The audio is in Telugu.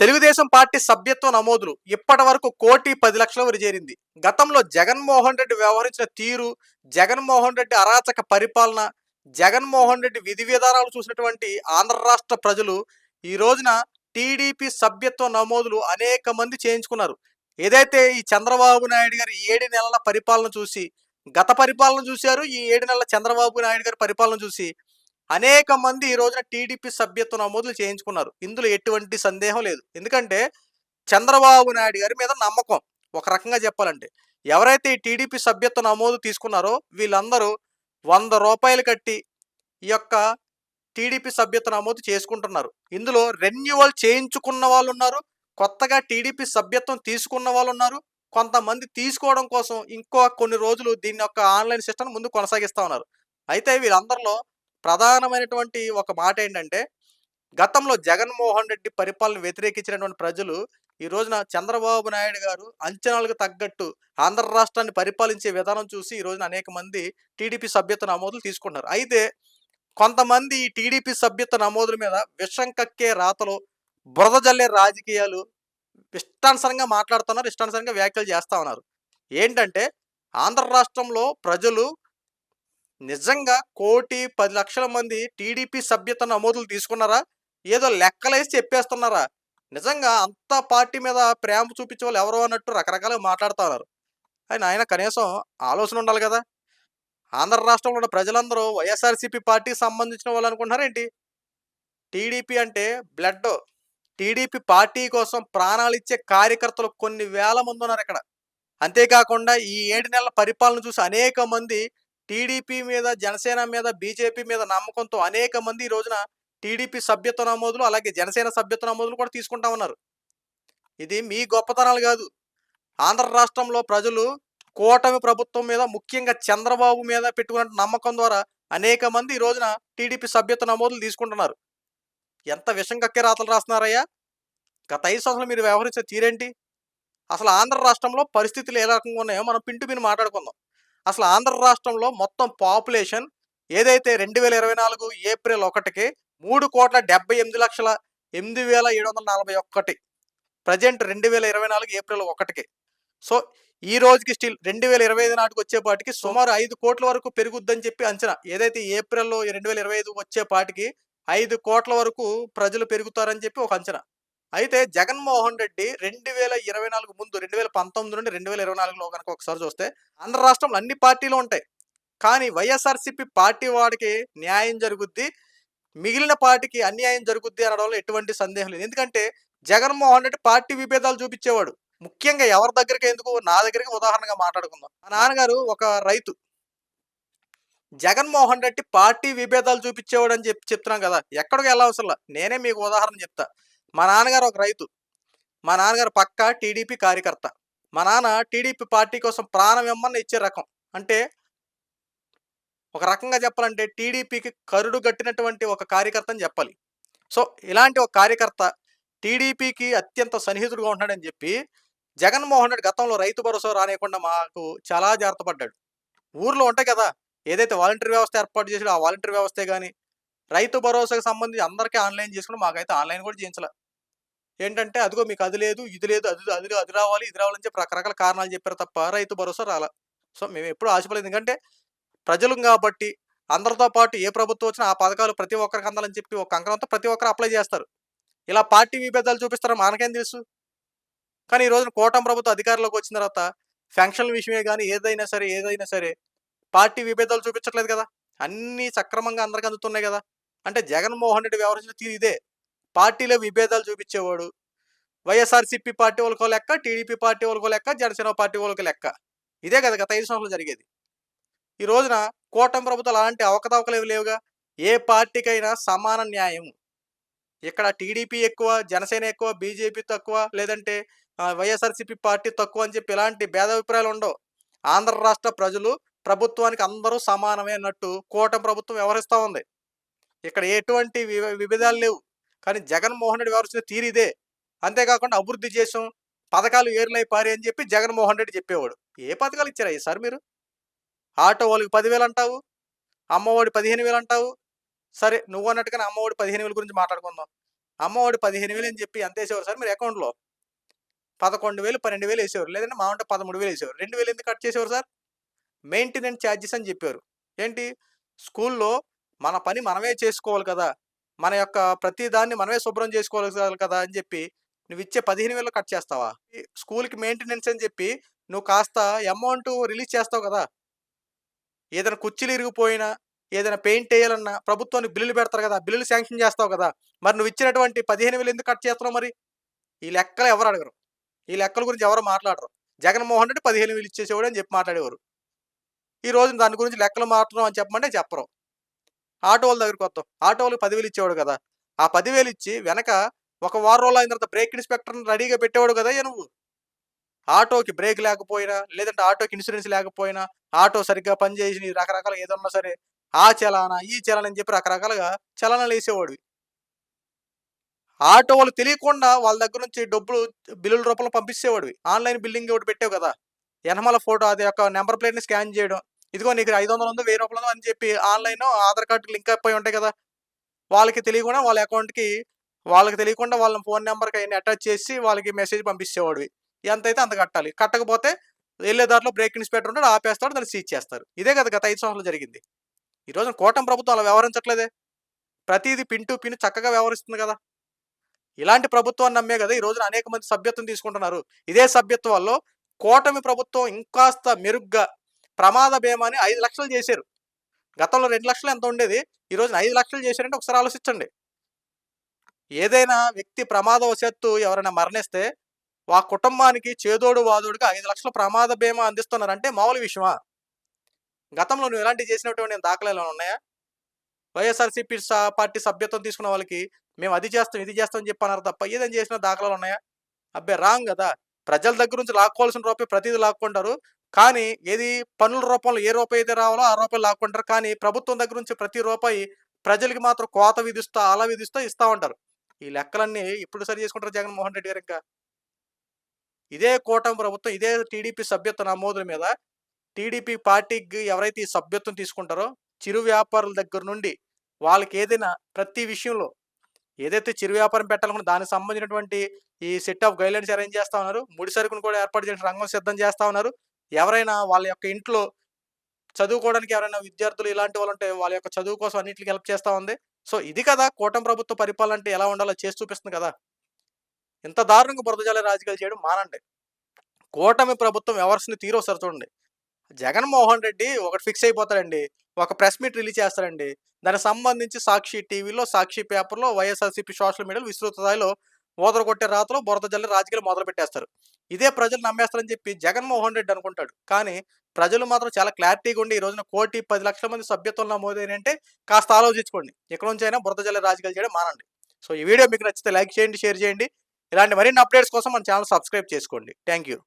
తెలుగుదేశం పార్టీ సభ్యత్వ నమోదులు ఇప్పటి వరకు కోటి పది లక్షల వరకు చేరింది. గతంలో జగన్మోహన్ రెడ్డి వ్యవహరించిన తీరు జగన్మోహన్ రెడ్డి అరాచక పరిపాలన జగన్మోహన్ రెడ్డి విధి విధానాలు చూసినటువంటి ఆంధ్ర రాష్ట్ర ప్రజలు ఈ రోజున టీడీపీ సభ్యత్వ నమోదులు అనేక మంది చేయించుకున్నారు. ఏదైతే ఈ చంద్రబాబు నాయుడు గారి ఏడు నెలల పరిపాలన చూసి గత పరిపాలన చూశారు ఈ ఏడు నెలల చంద్రబాబు నాయుడు గారి పరిపాలన చూసి అనేక మంది ఈ రోజున టీడీపీ సభ్యత్వ నమోదులు చేయించుకున్నారు. ఇందులో ఎటువంటి సందేహం లేదు. ఎందుకంటే చంద్రబాబు నాయుడు గారి మీద నమ్మకం. ఒక రకంగా చెప్పాలంటే ఎవరైతే ఈ టీడీపీ సభ్యత్వ నమోదు తీసుకున్నారో వీళ్ళందరూ వంద రూపాయలు కట్టి ఈ యొక్క టీడీపీ సభ్యత్వ నమోదు చేసుకుంటున్నారు. ఇందులో రెన్యువల్ చేయించుకున్న వాళ్ళు ఉన్నారు కొత్తగా టీడీపీ సభ్యత్వం తీసుకున్న వాళ్ళు ఉన్నారు కొంతమంది తీసుకోవడం కోసం ఇంకో కొన్ని రోజులు దీని యొక్క ఆన్లైన్ సిస్టమ్ ముందు కొనసాగిస్తూ ఉన్నారు. అయితే వీళ్ళందరిలో ప్రధానమైనటువంటి ఒక మాట ఏంటంటే గతంలో జగన్మోహన్ రెడ్డి పరిపాలన వ్యతిరేకించినటువంటి ప్రజలు ఈ రోజున చంద్రబాబు నాయుడు గారు అంచనాలకు తగ్గట్టు ఆంధ్ర రాష్ట్రాన్ని పరిపాలించే విధానం చూసి ఈ రోజున అనేక మంది టీడీపీ సభ్యత నమోదులు తీసుకున్నారు. అయితే కొంతమంది ఈ టీడీపీ సభ్యత్వ నమోదుల మీద విషం కక్కే రాతలు బురద జల్లే రాజకీయాలు ఇష్టానుసరంగా మాట్లాడుతున్నారు ఇష్టానుసరంగా వ్యాఖ్యలు చేస్తా ఉన్నారు. ఏంటంటే ఆంధ్ర రాష్ట్రంలో ప్రజలు నిజంగా కోటి పది లక్షల మంది టీడీపీ సభ్యత్వ నమోదులు తీసుకున్నారా? ఏదో లెక్కలేసి చెప్పేస్తున్నారా? నిజంగా అంత పార్టీ మీద ప్రేమ చూపించే వాళ్ళు ఎవరో అన్నట్టు రకరకాలుగా మాట్లాడుతూ ఉన్నారు. ఆయన ఆయన కనీసం ఆలోచన ఉండాలి కదా. ఆంధ్ర రాష్ట్రంలో ఉన్న ప్రజలందరూ వైఎస్ఆర్సీపీ పార్టీకి సంబంధించిన వాళ్ళు అనుకుంటున్నారేంటి టీడీపీ అంటే బ్లడ్. టీడీపీ పార్టీ కోసం ప్రాణాలు ఇచ్చే కార్యకర్తలు కొన్ని వేల మంది ఉన్నారు ఇక్కడ. అంతేకాకుండా ఈ ఏడు నెలల పరిపాలన చూసి అనేక మంది టీడీపీ మీద జనసేన మీద బీజేపీ మీద నమ్మకంతో అనేక మంది ఈ రోజున టీడీపీ సభ్యత్వ నమోదులు అలాగే జనసేన సభ్యత్వ నమోదులు కూడా తీసుకుంటా ఉన్నారు. ఇది మీ గొప్పతనాలు కాదు. ఆంధ్ర రాష్ట్రంలో ప్రజలు కూటమి ప్రభుత్వం మీద ముఖ్యంగా చంద్రబాబు మీద పెట్టుకున్న నమ్మకం ద్వారా అనేక మంది ఈ రోజున టీడీపీ సభ్యత్వ నమోదులు తీసుకుంటున్నారు. ఎంత విషం కక్కే రాతలు రాస్తున్నారయ్యా! గత ఐదు సంవత్సరాలు మీరు వ్యవహరించే తీరేంటి? అసలు ఆంధ్ర రాష్ట్రంలో పరిస్థితులు ఏ రకంగా ఉన్నాయో మనం పింటు పిని మాట్లాడుకుందాం. అసలు ఆంధ్ర రాష్ట్రంలో మొత్తం పాపులేషన్ ఏదైతే రెండు వేల ఇరవై నాలుగు ఏప్రిల్ ఒకటికి మూడు కోట్ల డెబ్బై ఎనిమిది లక్షల ఎనిమిది వేల ఏడు వందల నలభై ఒక్కటి ప్రజెంట్ రెండు వేల ఇరవై నాలుగు ఏప్రిల్ ఒకటికి. సో ఈ రోజుకి స్టిల్ రెండు వేల ఇరవై ఐదు నాటికి వచ్చేపాటికి సుమారు ఐదు కోట్ల వరకు పెరుగుద్దని చెప్పి అంచనా. ఏదైతే ఏప్రిల్లో రెండు వేల ఇరవై ఐదు వచ్చేపాటికి ఐదు కోట్ల వరకు ప్రజలు పెరుగుతారని చెప్పి ఒక అంచనా. అయితే జగన్మోహన్ రెడ్డి రెండు వేల ఇరవై నాలుగు ముందు రెండు వేల పంతొమ్మిది నుండి రెండు వేల ఇరవై నాలుగులో కనుక ఒకసారి చూస్తే ఆంధ్ర రాష్ట్రంలో అన్ని పార్టీలు ఉంటాయి. కానీ వైఎస్ఆర్సీపీ పార్టీ వాడికి న్యాయం జరుగుద్ది. మిగిలిన పార్టీకి అన్యాయం జరుగుద్ది అనడంలో ఎటువంటి సందేహం లేదు. ఎందుకంటే జగన్మోహన్ రెడ్డి పార్టీ విభేదాలు చూపించేవాడు. ముఖ్యంగా ఎవరి దగ్గరికి ఎందుకు? నా దగ్గరికి ఉదాహరణగా మాట్లాడుకుందాం. మా నాన్నగారు ఒక రైతు. జగన్మోహన్ రెడ్డి పార్టీ విభేదాలు చూపించేవాడు అని చెప్పి చెప్తున్నాం కదా. ఎక్కడికి వెళ్ళవసరం నేనే మీకు ఉదాహరణ చెప్తా. మా నాన్నగారు ఒక రైతు. మా నాన్నగారు పక్కా టీడీపీ కార్యకర్త. మా నాన్న టీడీపీ పార్టీ కోసం ప్రాణం ఇమ్మన్న ఇచ్చే రకం. అంటే ఒక రకంగా చెప్పాలంటే టీడీపీకి కరుడు గట్టినటువంటి ఒక కార్యకర్త అని చెప్పాలి. సో ఇలాంటి ఒక కార్యకర్త టీడీపీకి అత్యంత సన్నిహితుడుగా ఉంటున్నాడని చెప్పి జగన్మోహన్ రెడ్డి గతంలో రైతు భరోసా రానియకుండా మాకు చాలా జాగ్రత్త పడ్డాడు ఊర్లో ఉంటాయి కదా ఏదైతే వాలంటీర్ వ్యవస్థ ఏర్పాటు చేసాడో ఆ వాలంటీర్ వ్యవస్థే కానీ రైతు భరోసాకు సంబంధించి అందరికీ ఆన్లైన్ చేసుకుని మాకైతే ఆన్లైన్ కూడా చేయించలే. ఏంటంటే అదిగో మీకు అది లేదు ఇది లేదు అది అది అది రావాలి ఇది రావాలని చెప్పి రకరకాల కారణాలు చెప్పారు తప్ప రైతు భరోసా రాలా. సో మేము ఎప్పుడు ఆశపడలేదు ఎందుకంటే ప్రజలు కాబట్టి అందరితో పాటు ఏ ప్రభుత్వం వచ్చినా ఆ పథకాలు ప్రతి ఒక్కరికి అందాలని చెప్పి ఒక అంకణంతో ప్రతి ఒక్కరు అప్లై చేస్తారు. ఇలా పార్టీ విభేదాలు చూపిస్తారో? మనకేం తెలుసు. కానీ ఈ రోజున కోటం ప్రభుత్వం అధికారంలోకి వచ్చిన తర్వాత ఫంక్షన్ల విషయమే కానీ ఏదైనా సరే ఏదైనా సరే పార్టీ విభేదాలు చూపించట్లేదు కదా. అన్నీ సక్రమంగా అందరికి అందుతున్నాయి కదా. అంటే జగన్మోహన్ రెడ్డి వ్యవహరించిన తీరు ఇదే. పార్టీలో విభేదాలు చూపించేవాడు. వైఎస్ఆర్సీపీ పార్టీ వాళ్ళకో లెక్క టీడీపీ పార్టీ వాళ్ళకో లెక్క జనసేన పార్టీ వాళ్ళకి లెక్క. ఇదే కదా గత ఐదు సంవత్సరాలు జరిగేది. ఈ రోజున కూటమి ప్రభుత్వాలు అలాంటి అవకతవకలు ఏవి లేవుగా? ఏ పార్టీకైనా సమాన న్యాయం. ఇక్కడ టీడీపీ ఎక్కువ జనసేన ఎక్కువ బీజేపీ తక్కువ లేదంటే వైఎస్ఆర్సీపీ పార్టీ తక్కువ అని చెప్పి ఇలాంటి భేదాభిప్రాయాలు ఉండవు. ఆంధ్ర రాష్ట్ర ప్రజలు ప్రభుత్వానికి అందరూ సమానమే అన్నట్టు కూటమి ప్రభుత్వం వ్యవహరిస్తూ ఉంది. ఇక్కడ ఎటువంటి విభేదాలు లేవు. కానీ జగన్మోహన్ రెడ్డి వ్యవహరించిన తీరు ఇదే. అంతేకాకుండా అభివృద్ధి చేసాం పథకాలు ఏర్లై పారి అని చెప్పి జగన్మోహన్ రెడ్డి చెప్పేవాడు. ఏ పథకాలు ఇచ్చారా ఈసారి మీరు? ఆటో వాళ్ళకి పదివేలు అంటావు అమ్మఒడి పదిహేను వేలు అంటావు. సరే నువ్వు అన్నట్టుగానే అమ్మఒడి పదిహేను వేల గురించి మాట్లాడుకుందాం. అమ్మఒడి పదిహేను వేలు అని చెప్పి ఎంత వేసేవారు సార్ మీరు అకౌంట్లో? పదకొండు వేలు పన్నెండు వేలు వేసేవారు. లేదంటే మా ఉంటే పదమూడు వేలు వేసేవారు. రెండు వేలు ఎందుకు కట్ చేసేవారు సార్? మెయింటెనెన్స్ ఛార్జెస్ అని చెప్పారు. ఏంటి? స్కూల్లో మన పని మనమే చేసుకోవాలి కదా. మన యొక్క ప్రతి దాన్ని మనమే శుభ్రం చేసుకోవాలి కదా అని చెప్పి నువ్వు ఇచ్చే పదిహేను వేలు కట్ చేస్తావా? స్కూల్కి మెయింటెనెన్స్ అని చెప్పి నువ్వు కాస్త అమౌంట్ రిలీజ్ చేస్తావు కదా? ఏదైనా కుర్చీలు ఇరిగిపోయినా ఏదైనా పెయింట్ వేయాలన్నా ప్రభుత్వానికి బిల్లులు పెడతారు కదా బిల్లులు శాంక్షన్ చేస్తావు కదా మరి నువ్వు ఇచ్చినటువంటి పదిహేను వేలు ఎందుకు కట్ చేస్తున్నావు మరి? ఈ లెక్కలు ఎవరు అడగరు. ఈ లెక్కల గురించి ఎవరు మాట్లాడరు. జగన్మోహన్ రెడ్డి పదిహేను వేలు ఇచ్చేసేవాడు అని చెప్పి మాట్లాడేవారు. ఈ రోజు దాని గురించి లెక్కలు మాట్లాడడం అని చెప్పమంటే చెప్పరు. ఆటో వాళ్ళ దగ్గరికి వస్తాం. ఆటో వాళ్ళకి పదివేలు ఇచ్చేవాడు కదా. ఆ పదివేలు ఇచ్చి వెనక ఒక వారం రోజులు అయిన తర్వాత బ్రేక్ ఇన్స్పెక్టర్ని రెడీగా పెట్టేవాడు కదా ఇక నువ్వు? ఆటోకి బ్రేక్ లేకపోయినా లేదంటే ఆటోకి ఇన్సూరెన్స్ లేకపోయినా ఆటో సరిగ్గా పనిచేసి రకరకాల ఏదన్నా సరే ఆ చలానా ఈ చలానా అని చెప్పి రకరకాలుగా చలనాలు వేసేవాడు ఆటో వాళ్ళు తెలియకుండా వాళ్ళ దగ్గర నుంచి డబ్బులు బిల్లుల రూపంలో పంపించేవాడివి ఆన్లైన్ బిల్లింగ్ ఒకటి పెట్టావు కదా. ఎనమల ఫోటో అది యొక్క నెంబర్ ప్లేట్ని స్కాన్ చేయడం ఇదిగో నీకు ఐదు వందలు ఉందో వెయ్యి రూపాయలు అని చెప్పి ఆన్లైన్ ఆధార్ కార్డు లింక్ అయిపోయి ఉంటాయి కదా. వాళ్ళకి తెలియకుండా వాళ్ళ అకౌంట్కి వాళ్ళకి తెలియకుండా వాళ్ళ ఫోన్ నెంబర్కి అవన్నీ అటాచ్ చేసి వాళ్ళకి మెసేజ్ పంపించేవాడివి ఎంత అయితే అంత కట్టాలి. కట్టకపోతే వెళ్ళే దారిలో బ్రేక్ ఇన్స్పెక్టర్ ఉంటాడు ఆపేస్తాడు దాన్ని సీజ్ చేస్తారు. ఇదే కదా గత ఐదు సంవత్సరాలు జరిగింది. ఈ రోజున కూటమి ప్రభుత్వం అలా వ్యవహరించట్లేదే. ప్రతిదీ పిన్ టు పిన్ చక్కగా వ్యవహరిస్తుంది కదా. ఇలాంటి ప్రభుత్వాన్ని నమ్మే కదా ఈ రోజున అనేక మంది సభ్యత్వం తీసుకుంటున్నారు. ఇదే సభ్యత్వాల్లో కూటమి ప్రభుత్వం ఇంకాస్త మెరుగ్గా ప్రమాద బీమాని ఐదు లక్షలు చేశారు. గతంలో రెండు లక్షలు ఎంత ఉండేది? ఈరోజు ఐదు లక్షలు చేశారంటే ఒకసారి ఆలోచించండి. ఏదైనా వ్యక్తి ప్రమాదవశాత్తు ఎవరైనా మరణిస్తే వా కుటుంబానికి చేదోడు వాదోడుగా ఐదు లక్షల ప్రమాద బీమా అందిస్తున్నారంటే మామూలు విషయమా? గతంలో నువ్వు ఎలాంటి చేసినటువంటి దాఖలాలు ఉన్నాయా? వైఎస్ఆర్సీపీ పార్టీ సభ్యత్వం తీసుకున్న వాళ్ళకి మేము అది చేస్తాం ఇది చేస్తాం అని చెప్పి తప్ప ఏదైనా చేసిన దాఖలాలు ఉన్నాయా? అబ్బే రాంగ్ కదా. ప్రజల దగ్గర నుంచి లాక్కోవాల్సిన రూపాయి ప్రతిదీ లాక్కుంటారు. కానీ ఏది పన్నుల రూపంలో ఏ రూపాయి అయితే రావాలో ఆ రూపాయలు లాక్కుంటారు. కానీ ప్రభుత్వం దగ్గర నుంచి ప్రతి రూపాయి ప్రజలకి మాత్రం కోత విధిస్తా అలా విధిస్తా ఇస్తా ఉంటారు. ఈ లెక్కలన్నీ ఇప్పుడు సరి చేసుకుంటారు జగన్మోహన్ రెడ్డి గారు ఇంకా? ఇదే కూటమి ప్రభుత్వం ఇదే టీడీపీ సభ్యత్వ నమోదుల మీద. టీడీపీ పార్టీకి ఎవరైతే ఈ సభ్యత్వం తీసుకుంటారో చిరు వ్యాపారుల దగ్గర నుండి వాళ్ళకి ఏదైనా ప్రతి విషయంలో ఏదైతే చిరు వ్యాపారం పెట్టాలనుకున్న దానికి సంబంధించినటువంటి ఈ సెట్ ఆఫ్ గైడ్లైన్స్ అరేంజ్ చేస్తా ఉన్నారు. ముడి సరుకును కూడా ఏర్పాటు చేసిన రంగం సిద్ధం చేస్తా ఉన్నారు. ఎవరైనా వాళ్ళ యొక్క ఇంట్లో చదువుకోవడానికి ఎవరైనా విద్యార్థులు ఇలాంటి వాళ్ళు ఉంటే వాళ్ళ యొక్క చదువు కోసం అన్నింటికి హెల్ప్ చేస్తూ ఉంది. సో ఇది కదా కూటమి ప్రభుత్వ పరిపాలన అంటే ఎలా ఉండాలో చేసి చూపిస్తుంది కదా. ఇంత దారుణంగా బురదజాల రాజకీయాలు చేయడం మానండి. కూటమి ప్రభుత్వం ఎవరిని తీరు ఒకసారి చూడండి. జగన్మోహన్ రెడ్డి ఒకటి ఫిక్స్ అయిపోతాడండి. ఒక ప్రెస్ మీట్ రిలీజ్ చేస్తారండి దానికి సంబంధించి సాక్షి టీవీలో సాక్షి పేపర్లో వైఎస్ఆర్సీపీ సోషల్ మీడియాలో విస్తృత స్థాయిలో ఓదర కొట్టే రాతలో బురద జల్లి రాజకీయాలు మొదలు పెట్టేస్తారు ఇదే ప్రజలు నమ్మేస్తారని చెప్పి జగన్మోహన్ రెడ్డి అనుకుంటాడు. కానీ ప్రజలు మాత్రం చాలా క్లారిటీగా ఉండి ఈ రోజున కోటి పది లక్షల మంది సభ్యత్వం నమోదైన అంటే కాస్త ఆలోచించుకోండి. ఇక్కడ నుంచి అయినా బురద జల్లి రాజకీయాలు చేయడం మానండి. సో ఈ వీడియో మీకు నచ్చితే లైక్ చేయండి షేర్ చేయండి. ఇలాంటి మరిన్ని అప్డేట్స్ కోసం మన ఛానల్ సబ్స్క్రైబ్ చేసుకోండి. Thank you